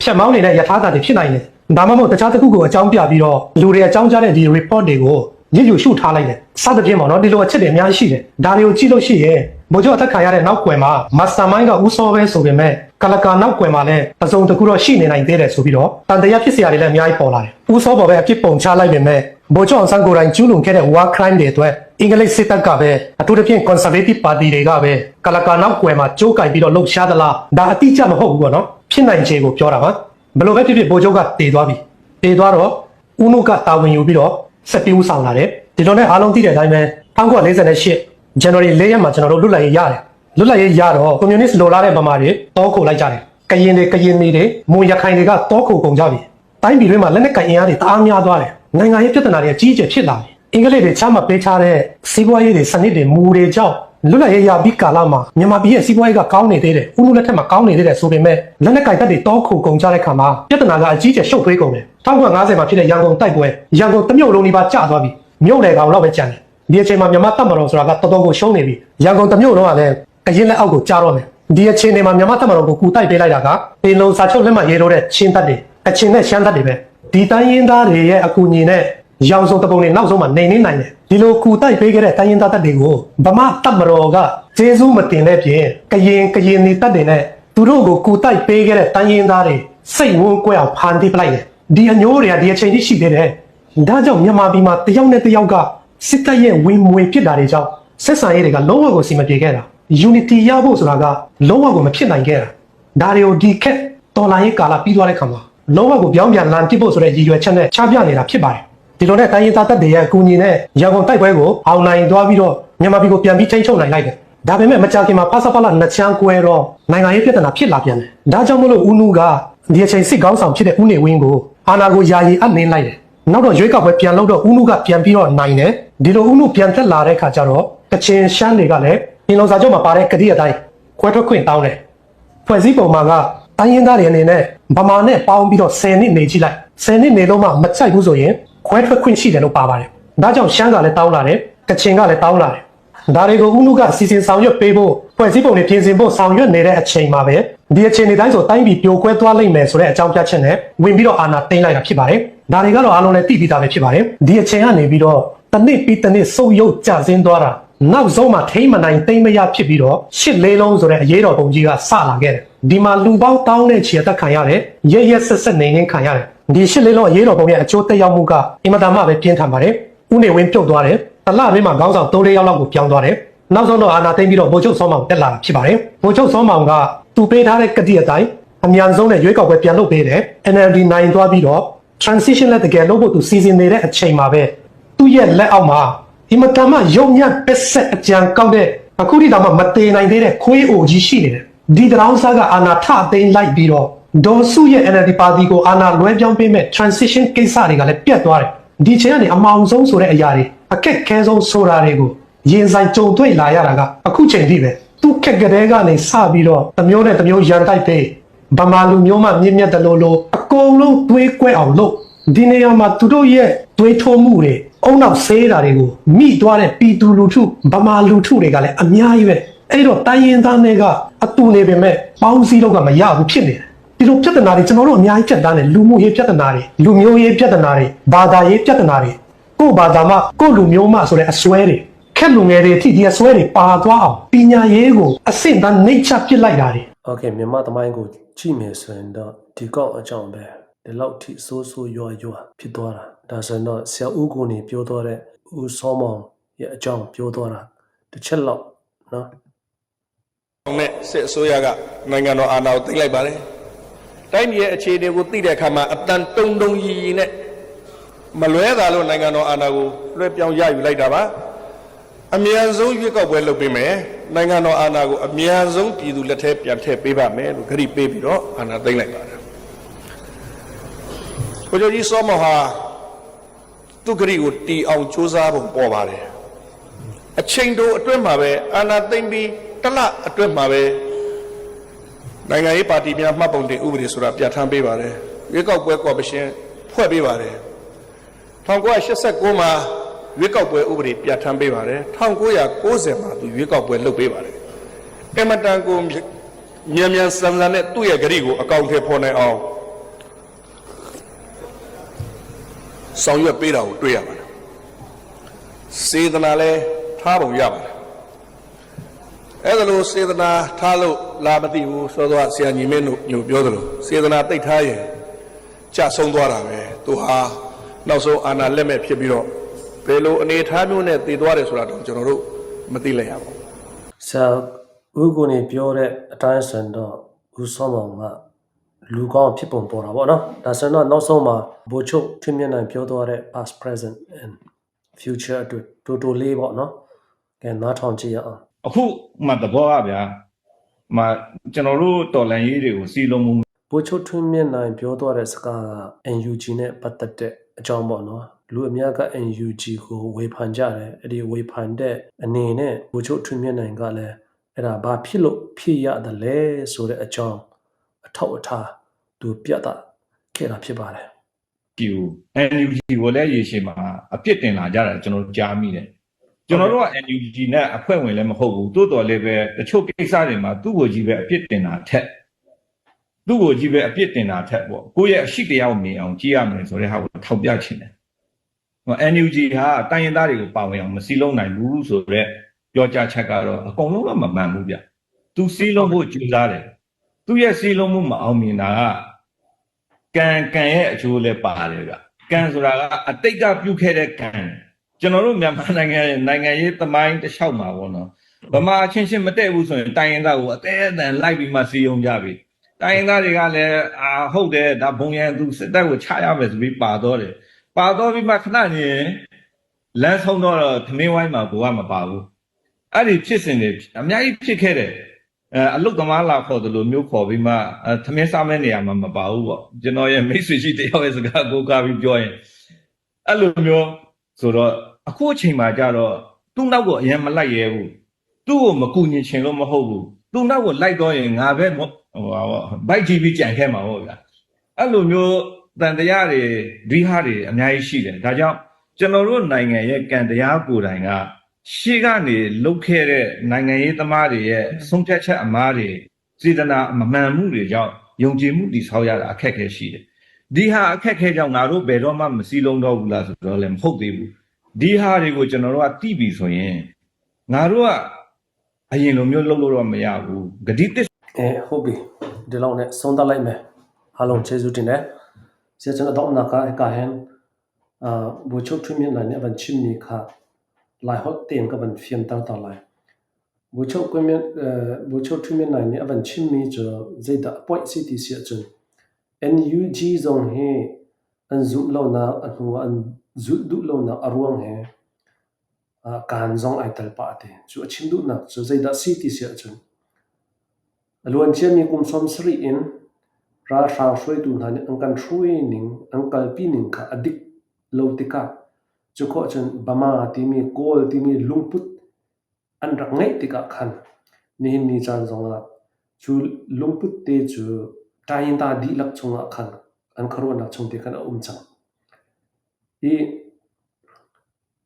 ဖြတ်မောင်းနေတဲ့ယထာတာတွေဖြစ်နိုင်တယ်ဒါမှမဟုတ်တခြားတစ်ခုကိုအကြောင်းပြပြီးတော့လူတွေအကြောင်းကြားတဲ့ဒီ report တွေကိုရစ်ယူရှုထားလိုက်တယ်စသဖြင့်ပေါ့နော်ဒီလိုအချက်တွေအများကြီးရှိတယ်ဒါတွေကိုကြည့်လို့ရှိရင် ဗိုလ်ချုပ်အသက်ခံရတဲ့နောက်ကွယ်မှာမတ်စတာမိုင်းကဦးစောပဲဆိုပေမဲ့ကလကာနောက်ကွယ်မှာလည်းအစုံတစ်ခုတော့ရှိနေနိုင်သေးတယ်ဆိုပြီးတော့တန်တရားဖြစ်စရာတွေလည်းအများကြီးပေါ်လာတယ်ဦးစောပေါ်ပဲအပြစ်ပုံချလိုက်ပေမဲ့ဗိုလ်ချုပ်အောင်ဆန်းကိုယ်တိုင်ကျူးလွန်ခဲ့တဲ့ war crime တွေအတွက်အင်္ဂလိပ်စစ်တပ်ကပဲအထူးသဖြင့် conservative party တွေကပဲကလကာနောက်ကွယ်မှာကြိုးကင်ပြီးတော့လှုပ်ရှားသလားဒါအတိအကျမဟုတ်ဘူးပေါ့နော်ဖြစ်နိုင်ခြေကိုပြောတာပါဘယ်လိုပဲဖြစ်ဖြစ်ဗိုလ်ချုပ်ကတည်သွားပြီတည်သွားတော့ဦးနုကတာဝန်ယူပြီးတော့ဆက်ပြီးဦးဆောင်လာတယ်ဒီလိုနဲ့အားလုံးသိတဲ့အတိုင်းပဲ1948 January 4ရက်မှာကျွန်တော်တို့လွတ်လပ်ရေးရတယ်လွတ်လပ်ရေးရတော့ communist လိုလားတဲ့ဗမာတွေတောခိုလိုက်ကြတယ်ကရင်တွေကရင်တွေတွေမွန်ရခိုင်တွေကတောခိုကုန်ကြပြီတိုင်းပြည်တွေမှာလက်နက်ကင်အင်အားတွေတအားများသွားတယ်နိုင်ငံရေးပြဿနာတွေအကြီးအကျယ်ဖြစ်လာတယ်အင်္ဂလိပ်တွေချမှတ်ပေးထားတဲ့စီးပွားရေးတွေစနစ်တွေမူတွေကြောင့်လွတ်လပ်ရေးရပြီးကာလမှာမြန်မာပြည်ရဲ့စီးပွားရေးကကောင်းနေသေးတယ်ဦးနုလက်ထက်မှာကောင်းနေသေးတယ်ဆိုပေမဲ့လက်နက်ကင်တပ်တွေတောခိုကုန်ကြတဲ့ခါမှာပြဿနာကအကြီးအကျယ်ရှုပ်ထွေးကုန်တယ်1950မှာဖြစ်တဲ့ရန်ကုန်တိုက်ပွဲရန်ကုန်တစ်မြို့လုံးဒီပါကျသွားပြီမြို့နယ်ကောင်တော့ပဲကျန်တယ် ဒီအချိန်မှာမြန်မာတပ်မတော်ဆိုတာကတော်တော်ကိုရှုံးနေပြီရန်ကုန်တစ်မြို့လုံးကလည်းကရင်လက်အောက်ကိုကြားတော့မယ်ဒီအချိန်တွေမှာမြန်မာတပ်မတော်ကိုကူတိုက်ပေးလိုက်တာကပင်လုံစာချုပ်လက်မှတ်ရေးထိုးတဲ့ချင်းတပ်တွေအချင်းနဲ့ရှမ်းတပ်တွေပဲဒီတိုင်းရင်းသားတွေရဲ့အကူအညီနဲ့ရောင်စုံတပုံတွေနောက်ဆုံးမှနေနေနိုင်တယ်ဒီလိုကူတိုက်ပေးခဲ့တဲ့တိုင်းရင်းသားတပ်တွေကိုဗမာတပ်မတော်ကကျေးဇူးမတင်တဲ့ပြင်ကရင်ကရင်နေတပ်တွေနဲ့သူတို့ကိုကူတိုက်ပေးခဲ့တဲ့တိုင်းရင်းသားတွေစိတ်ဝန်းကွဲအောင်ဖန်တီးပလိုက်တယ်ဒီအညိုးတွေကဒီအချိန်ကြီးရှိသေးတယ်ဒါကြောင့်မြန်မာပြည်မှာတယောက်နဲ့တယောက်က စစ်တပ်ရဲ့ဝင်မွေဖြစ်တာတွေကြောင့်ဆက်ဆံရေးတွေကလုံးဝကိုစီမပြေခဲ့တာ unity ရဖို့ဆိုတာကလုံးဝကိုမဖြစ်နိုင်ခဲ့တာဒါတွေကိုဒီခက်တော်လိုင်းရေးကာလပြီးသွားတဲ့ခါမှာလုံးဝကိုပြောင်းပြန်လန်ပြစ်ဖို့ဆိုတဲ့ရည်ရွယ်ချက်နဲ့ချပြနေတာဖြစ်ပါတယ်ဒီလိုနဲ့တိုင်းရင်းသားတပ်တွေရဲ့အကူအညီနဲ့ရန်ကုန်တိုက်ပွဲကိုအောင်နိုင်သွားပြီးတော့မြန်မာပြည်ကိုပြန်ပြီးထိန်းချုပ်နိုင်လိုက်တယ်ဒါပေမဲ့မကြာခင်မှာဖဆဖလာနှစ်ချမ်းကွဲတော့နိုင်ငံရေးပြဿနာဖြစ်လာပြန်တယ်ဒါကြောင့်မလို့ဦးနုကဒီအချိန်စစ်ကောင်းဆောင်ဖြစ်တဲ့ဦးနေဝင်းကိုအာဏာကိုယာယီအပ်နှင်းလိုက်တယ်နောက်တော့ရွေးကောက်ပွဲပြန်လုပ်တော့ဦးနုကပြန်ပြီးတော့နိုင်တယ် ဒီလိုဦးနုပြန်သက်လာတဲ့ခါကျတော့ကချင်ရှမ်းတွေကလည်းဒီလုံစာချုပ်မှာပါတဲ့ကတိအတိုင်းခွဲထွက်ခွင့်တောင်းတယ်ဖွဲ့စည်းပုံမှာကတိုင်းရင်းသားတွေအနေနဲ့ဗမာနဲ့ပေါင်းပြီးတော့10နှစ်နေကြည့်လိုက်10နှစ်နေလုံးမှမချိုက်ဘူးဆိုရင်ခွဲထွက်ခွင့်ရှိတယ်လို့ပါပါတယ်ဒါကြောင့်ရှမ်းကလည်းတောင်းလာတယ်ကချင်ကလည်းတောင်းလာတယ်ဒါတွေကိုဦးနုကစီစဉ်ဆောင်ရွက်ပေးဖို့ဖွဲ့စည်းပုံတွေပြင်ဆင်ဖို့ဆောင်ရွက်နေတဲ့အချိန်မှာပဲဒီအချိန်တွေတိုင်းဆိုတိုင်းပြည်ပြိုကွဲသွားလိမ့်မယ်ဆိုတဲ့အကြောင်းပြချက်နဲ့ဝင်ပြီးတော့အာဏာသိမ်းလိုက်တာဖြစ်ပါတယ်။ ဒါတွေကတော့အားလုံးလည်းသိပြီးသားပဲဖြစ်ပါတယ်။ဒီအချိန်ကနေပြီးတော့တစ်နှစ်ပြီးတစ်နှစ်စုပ်ယုပ်ကျဆင်းသွားတာနောက်ဆုံးမှထိမ့်မနိုင်သိမ့်မရဖြစ်ပြီးတော့ရှစ်လေးလုံးဆိုတဲ့အရေးတော်ပုံကြီးကစလာခဲ့တယ်။ဒီမှာလူပေါင်းတောင်းတဲ့ချီအသက်ခံရတယ်။ရဲရဲဆက်ဆက်နေရင်းခံရတယ်။ဒီရှစ်လေးလုံးအရေးတော်ပုံရဲ့အကျိုးသက်ရောက်မှုကအင်မတန်မှပဲပြင်းထန်ပါတယ်။ဦးနေဝင်းပြုတ်သွားတယ်။တလမင်းမှာခေါင်းဆောင်၃၄ယောက်လောက်ကိုပြောင်းသွားတယ်။နောက်ဆုံးတော့အာနာသိမ့်ပြီးတော့ဗိုလ်ချုပ်စောမောင်တက်လာတာဖြစ်ပါတယ်။ဗိုလ်ချုပ်စောမောင်ကသူပေးထားတဲ့ကတိအတိုင်းအမြန်ဆုံးနဲ့ရွေးကောက်ပွဲပြန်လုပ်ပေးတယ်။ NLD နိုင်သွားပြီးတော့ transition လက်တကယ်လုပ်ဖို့သူစီစဉ်နေတဲ့အချိန်မှာပဲသူ့ရဲ့လက်အောက်မှာဒီမတန်မှယုံညံ့ပက်ဆက်အကြံကောက်တဲ့အခုထိတောင်မှမတည်နိုင်သေးတဲ့ခွေးအိုကြီးရှိနေတယ်။ဒီတရောင်းစားကအာနာထသိမ်းလိုက်ပြီးတော့ဒေါ်စုရဲ့ NLD ပါတီကိုအာနာလွဲပြောင်းပေးမဲ့ transition ကိစ္စတွေကလည်းပြတ်သွားတယ်။ဒီချိန်ကနေအမောင်ဆုံးဆိုတဲ့အရာတွေအခက်ခဲဆုံးဆိုတာတွေကိုရင်ဆိုင်ကြုံတွေ့လာရတာကအခုချိန်ထိပဲသူခက်ကလေးကနေစပြီးတော့တစ်မျိုးနဲ့တစ်မျိုးရန်တိုက်ပေး ဗမာလူမျိုးမှမြင့်မြတ်တယ်လို့လို့အကုန်လုံးတွေးကွဲအောင်လုပ်ဒီနေရာမှာသူတို့ရဲ့တွေးထိုးမှုတွေအုံနောက်ဆေးတာတွေကိုမိသွားတဲ့ပြည်သူလူထုဗမာလူထုတွေကလည်းအများကြီးပဲအဲ့တော့တိုင်းရင်းသားတွေကအတူနေပေမဲ့ပေါင်းစည်းတော့ကမရဘူးဖြစ်နေတယ် ဒီလိုပြဿနာတွေကျွန်တော်တို့အများကြီးပြတ်သားတယ်လူမှုရေးပြဿနာတွေလူမျိုးရေးပြဿနာတွေဘာသာရေးပြဿနာတွေကိုယ့်ဘာသာမှကိုယ့်လူမျိုးမှဆိုတဲ့အစွဲတွေခက်လူငယ်တွေအထိဒီအစွဲတွေပါသွားအောင်ပညာရေးကိုအဆင့်တန်းနှိမ့်ချပစ်လိုက်တာတွေ โอเคမြန်မာသမိုင်းကို ကြည့်မယ်ဆိုရင်တော့ဒီကောက်အကြောင်းပဲဒီလောက်ထိစိုးစိုးရွာရွာဖြစ်သွားတာဒါဆိုရင်တော့ဆရာဦးကိုနေပြောသွားတဲ့ဦးစောမောင်ရဲ့အကြောင်းပြောသွားတာတစ်ချက်လောက်နော်နဲ့စစ်အစိုးရကနိုင်ငံတော်အာဏာကိုသိမ်းလိုက်ပါတယ်။တိုင်းပြည်ရဲ့အခြေအနေကိုသိတဲ့အခါမှာအတန်တုံတုံရီရီနဲ့မလွဲတာလို့နိုင်ငံတော်အာဏာကိုလွှဲပြောင်းရယူလိုက်တာပါ။အမြန်ဆုံးရွေးကောက်ပွဲလုပ်ပေးမယ်။နိုင်ငံတော်အာဏာကိုအမြန်ဆုံးပြည်သူလက်ထဲပြန်ထည့်ပေးပါမယ်လို့ဂရုပေးပြီးတော့အာဏာသိမ်းလိုက်ပါတယ်။ကိုကျော်ကြီးစောမောဟာသူဂရိကိုတီအောင်စူးစမ်းပုံပေါ်ပါတယ်။အချိန်တိုအတွင်းမှာပဲအာဏာသိမ်းပြီးတစ်လအတွင်းမှာပဲနိုင်ငံရေးပါတီများမှတ်ပုံတင်ဥပဒေဆိုတာပြဋ္ဌာန်းပေးပါတယ်ရွေးကောက်ပွဲကော်မရှင်ဖွဲ့ပေးပါတယ်1989မှာ ရွေးကောက်ပွဲဥပဒေပြဋ္ဌာန်းပေးပါတယ်1990မှာသူရွေးကောက်ပွဲလုပ်ပေးပါတယ်အမတန်ကိုမြန်မြန်ဆန်ဆန်နဲ့သူ့ရဲ့ဂရိကိုအကောင့်ထဲပေါ်နိုင်အောင်ဆောင်ရွက်ပေးတာကိုတွေ့ရပါတယ်စေတနာလဲထားပုံရပါတယ်အဲ့ဒါလို့စေတနာထားလို့လာမသိဘူးဆိုတော့ဆရာညီမင်းတို့ညို့ပြောသလိုစေတနာတိတ်ထားရင်ကြဆုံးသွားတာပဲသူဟာနောက်ဆုံးအာနာလက်မဲ့ဖြစ်ပြီးတော့ ဘယ်လိုအနေအထားမျိုးနဲ့တည်သွားတယ်ဆိုတာတော့ကျွန်တော်တို့မသိလိုက်ရပါဘူးဆရာဦးကိုနေပြောတဲ့အတိုင်းဆိုရင်တော့ဦးစောမောင်ကလူကောင်းဖြစ်ပုံပေါ်တာပေါ့နော်ဒါဆိုရင်တော့နောက်ဆုံးမှာဘိုလ်ချုပ်ထင်မြင်နိုင်ပြောသွားတဲ့ past present and future အတွက်တိုတိုလေးပေါ့နော်ကဲနားထောင်ကြည့်ရအောင်အခုမှသဘောကဗျာမကျွန်တော်တို့တော်လန်ရေးတွေကိုစီလုံးမှုဘိုလ်ချုပ်ထွန်းမြင့်နိုင်ပြောသွားတဲ့စကားက NUG နဲ့ပတ်သက်တဲ့အကြောင်းပေါ့နော် လူအများက NUG ကိုဝေဖန်ကြတယ်အဲ့ဒီဝေဖန်တဲ့အနေနဲ့ဘိုလ်ချုပ်ထွန်းမြင့်နိုင်ကလည်းအဲ့ဒါဘာဖြစ်လို့ဖြစ်ရတယ်လဲဆိုတဲ့အကြောင်းအထောက်အထားသူပြသခဲ့တာဖြစ်ပါတယ်ကြီးကို NUG ကိုလည်းရေရှည်မှာအပြစ်တင်လာကြတာကျွန်တော်တို့ကြားမိတယ်ကျွန်တော်တို့က NUG နဲ့အဖွဲ့ဝင်လည်းမဟုတ်ဘူးတိုးတော်လည်းပဲတချို့ကိစ္စတွေမှာသူ့ကိုကြီးပဲအပြစ်တင်တာထက်သူ့ကိုကြီးပဲအပြစ်တင်တာထက်ပေါ့ကိုယ့်ရဲ့အရှိတရားကိုမြင်အောင်ကြည့်ရမယ်ဆိုတဲ့ဟာကိုထောက်ပြချင်တယ်ဟို NUG ဟာတိုင်းရင်းသားတွေကိုပါဝင်အောင်မစီလုံးနိုင်ဘူးဆိုတော့ပြောကြားချက်ကတော့အကုန်လုံးတော့မမှန်ဘူးဗျသူစီလုံးဖို့ကြိုးစားတယ်သူ့ရဲ့စီလုံးမှုမအောင်မြင်တာကကံကံရဲ့အကျိုးလည်းပါတယ်ဗျကံဆိုတာကအတိတ်ကပြုခဲ့တဲ့ကံကျွန်တော်တို့မြန်မာနိုင်ငံရဲ့နိုင်ငံရေးသမိုင်းတစ်လျှောက်မှာပေါ့နော်ဗမာအချင်းချင်းမတည့်ဘူးဆိုရင်တိုင်းရင်းသားကိုအသေးအတန်လိုက်ပြီးမှစီယုံကြပြီတိုင်းရင်းသားတွေကလည်းအာဟုတ်တယ်ဒါဘုံရန်သူစစ်တပ်ကိုချရမယ်ဆိုပြီးပါတော့တယ် ပါတော့ပြီးမှခဏနေလမ်းဆုံးတော့သမင်းဝိုင်းမှာဘုကမပါဘူးအဲ့ဒီဖြစ်စဉ်တွေအများကြီးဖြစ်ခဲ့တယ်အဲအလုတ်သမားလာခေါ်တယ်လို့မျိုးခေါ်ပြီးမှအဲသမင်းစားမဲ့နေရာမှာမပါဘူးပေါ့ကျွန်တော်ရဲ့မိတ်ဆွေရှိတယောက်ရဲ့စကားကိုကားပြီးပြောရင်အဲ့လိုမျိုးဆိုတော့အခုအချိန်မှာကြတော့သူ့နောက်ကိုအရင်မလိုက်ရဲဘူးသူ့ကိုမကူညီချင်လို့မဟုတ်ဘူးသူ့နောက်ကိုလိုက်တော့ရင်ငါပဲဟိုဟာပေါ့ဘိုက်ကြည့်ပြီးကြံခဲ့မှာပေါ့ဗျာအဲ့လိုမျိုး တန်တရားတွေဒီဟာတွေအများကြီးရှိတယ်ဒါကြောင့်ကျွန်တော်တို့နိုင်ငံရဲ့ကံတရားကိုယ်တိုင်ကရှေ့ကနေလုတ်ခဲ့တဲ့နိုင်ငံရေးသမားတွေရဲ့ဆုံးဖြတ်ချက်အမားတွေစေတနာမမှန်မှုတွေကြောင့်ယုံကြည်မှုတည်ဆောက်ရတာအခက်အခဲရှိတယ်။ဒီဟာအခက်အခဲကြောင့်ငါတို့ဘယ်တော့မှမစည်းလုံးတော့ဘူးလားဆိုတော့လည်းမဟုတ်သေးဘူး။ဒီဟာတွေကိုကျွန်တော်တို့ကသိပြီဆိုရင်ငါတို့ကအရင်လိုမျိုးလှုပ်လို့တော့မရဘူး။ဂတိတစ်အဲဟုတ်ပြီဒီလောက်နဲ့ဆုံးသတ်လိုက်မယ်အားလုံးကျေးဇူးတင်တယ် เสียจนดอกนักไอ้กาเห็นอ่าบุชกทุ่มยันไหนเนี่ยบันชิมนี่ค่ะลายฮอตเตียนกับบันเฟียนตั้งต่อลายบุชกทุ่มยันเอ่อบุชกทุ่มยันไหนเนี่ยบันชิมนี่จะใจดับปอยสิที่เสียจน NUG จงเฮอันจุดเรานาอันหัวอันจุดดุเรานาอรวงเฮอ่าการจงไอ้ตลปะเตจู่ชิมดุนักจู่ใจดับสิที่เสียจนล้วนเชื่อมีกลุ่มสมสรีอิน ราชาช่วยดูนะอันกันช่วยหนิงอันกันปีหนิงค่ะอดิกโลติกา chu kho chen bama ti mi kol ti mi lungput an rak ngai ti ka khan ni hin ni chan zong la chu lungput te chu ta yin ta di lak chunga khan an kharo na chung te kan um chang i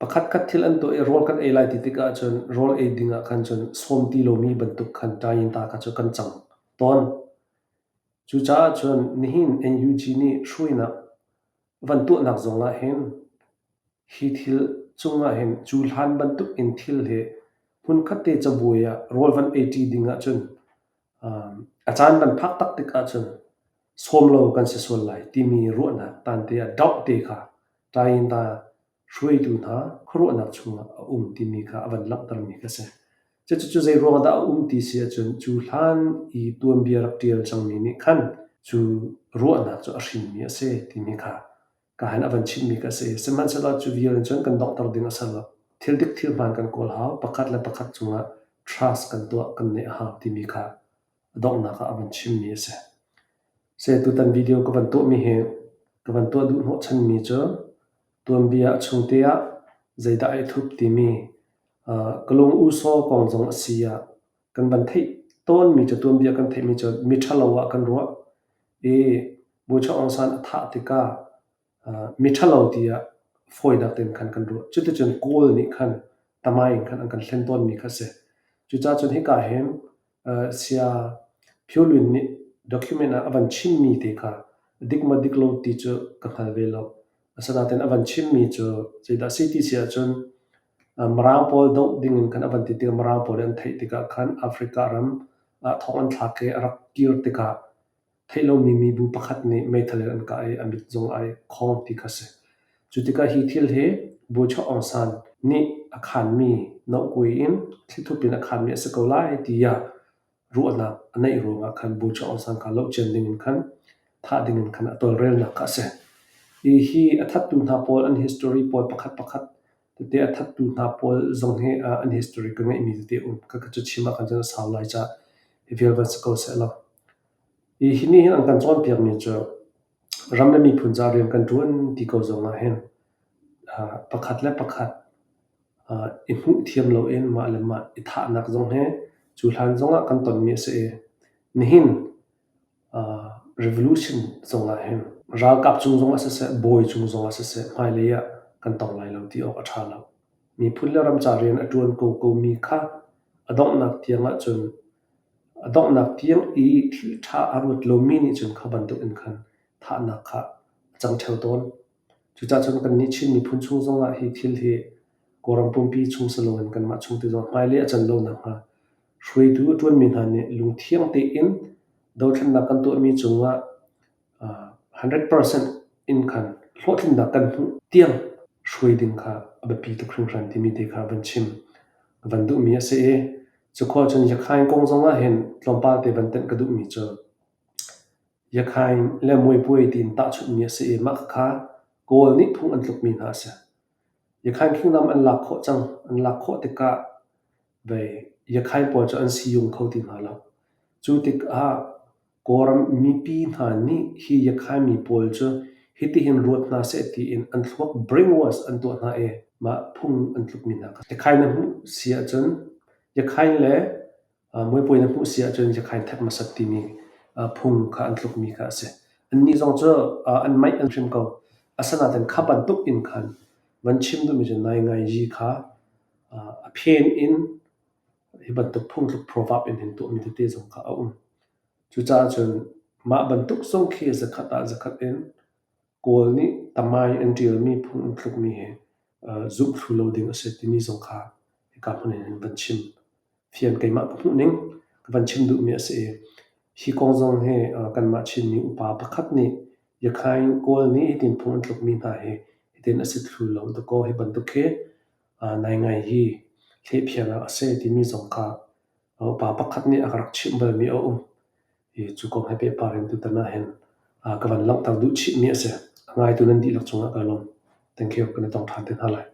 pakhat khat thil an to e rol kan e lai ti ti ka chun rol e dinga khan chun som ti lo mi ban tuk khan ta yin ta ka chu kan chang ton chu cha chun ni hin NUG ni shruina van tu nak zonga hen hi thil chunga hen chul han ban tuk in thil he hun khatte chabuya roll 180 dinga chun um achan ban phak tak tik a chun somlo kan se sol lai ti mi ro na tan te dot te kha ta in ta shui tu na khro na chunga um ti mi kha avan lak tar mi ka se จะจะจะใจรวงดาอุ้มตีเสียจนจูหลานอีตัวเบียรักเดียวจังมีนิคันจูร้วนักจูอชินมีเสตีมีค่ะก็เห็นอวันชินมีก็เสสมันสลัาจูเวียนจนกันด็อกเตอร์ดินอสลาเทิลดิกเทิลมันกันกอลฮาวประคัดและประคัดจงะทรัสกันตัวกันเนอหาติมีค่ะดอกนักอวันชินมีเสเสตุตันวิดีโอกับวันตัวมีเหกับวันตัวดูโนชันมีเจอตัวเบียชงเตียใจได้ทุบตีมี kalung u so kong zong asia kan ban thei ton mi chatun bia kan thei mi cho mi thalawa kan ro e bo cha ong san tha ti ka mi thalaw tia foi dak ten kan kan ro chu te chen kol ni khan tamai khan an kan hlen ton mi kha se cha chun hi ka hem sia phiu lun document a avan chin mi te ka dik ma dik lo ti chu ka khal ve lo asada ten avan chin mi chu chei da city sia chun กุยอินที่ทุบเป็นอาคารมีสกอลาไอติยารู้อันนั้นอันไหนรู้อาคารบูชาองซันการลบเจนดิ่งกันท่าดิ่งกันตัวเรลนักกาเสอีฮีอัฐตุนฮาปอลอัน history ปอลประคัดประคัด te athat tu na pol zong he an history ka ngai mi te um ka ka chu chima kan jana sa lai cha he vel van ko se la i hini hin an kan chon piak mi cho ram na mi phun za rian kan tuan ti ko zong a hen a pakhat le pakhat a i hu thiam lo en ma le ma i tha nak zong he chu hlan zong a kan ton mi se e ni hin revolution zong a hen ra kap chung zong a se se boy chung zong a se se mai le ya กันต้องไล่เราที่ออกอาชาเรามีพุ่นแล้วรำจาเรียนอดวนโกโกมีค่าอดอกนักเทียงอ่ะจนอดอกนักเทียงอีที่ท่าอารมณ์โลมินี่จนเขาบรรทุกอินคันท่านักค่ะจังเทวต้นจุดจจนกันนิชินมีพุ่นชุ่งซงอ่ะฮีทิลเฮกอรัมปุ่มปีชุ่งสโลนกันมาชุ่งติจงไม่เลี้ยจันโลนักฮะช่วยดูดวนมีนานี่ลุงเทียงเตอินดาวทันนักกันตัวมีจงอ่ะ100% in kan โลทินนั กกันเตียง ช่วยดึงค่ะแบบปีตุครึ่งรันที่มีเด็กค่ะวันชิมวันดูมีเสียจะขอจนอยากให้กงจงว่าเห็นลมป้าเตวันเต็นกระดูมีเจออยากให้และมวยป่ว ยดินตาชุดมีเสียมักค่ะโกลนี่พุ่งอันลุกมีนาเสียอยากให้คิงนำอันหลักโคจังอันหลักโคติกะไปอยากให้ปอจะอันสิยุงเขาดินหาเราจูติกะกอรมีปีนานี่ฮีอยากให้มีปอจะ hiti hin ruat na se ti in an thuak brainwash an to na e ma phung an tluk min na te khai na mu sia chun ya khai le moi poi na mu sia chun ya khai thak ma sak ti ni phung kha an tluk mi kha se an ni zong cho an mai an trim ko asana ten kha ban tuk in khan wan chim du mi chen nai ngai ji kha a phen in hi ban tuk phung tluk provap in hin to mi te zong kha a um chu cha chun ma ban tuk song khi zakhat a zakhat in กอลนี่ทำไมอันเดียวมีพุ่งคลุกมีเหจุบทุโลดิงเสร็จที่มีสงคากับคนเห็นบัญชิมเพียงไกมาพุ่งนิ่งบัญชิมดูมีเสียฮีกงจงเฮกันมาชิมมีอุปาประคัดนี่ยาคายกอลนี่ที่พุ่งคลุกมีนา เหที่นั่นเสร็จทุโลตะโกให้บรรทุกเฮในไงฮีเทียบเพียงเสียที่มีสงคาอุปาประคัดนี่อักรักชิมแบบมีอุ้มจุกงให้เปปารินตุตนาเห็นกันลังตังดุชิมีเสีย ngai tu nan di lak chunga ka lom thank you kana tong than ten halai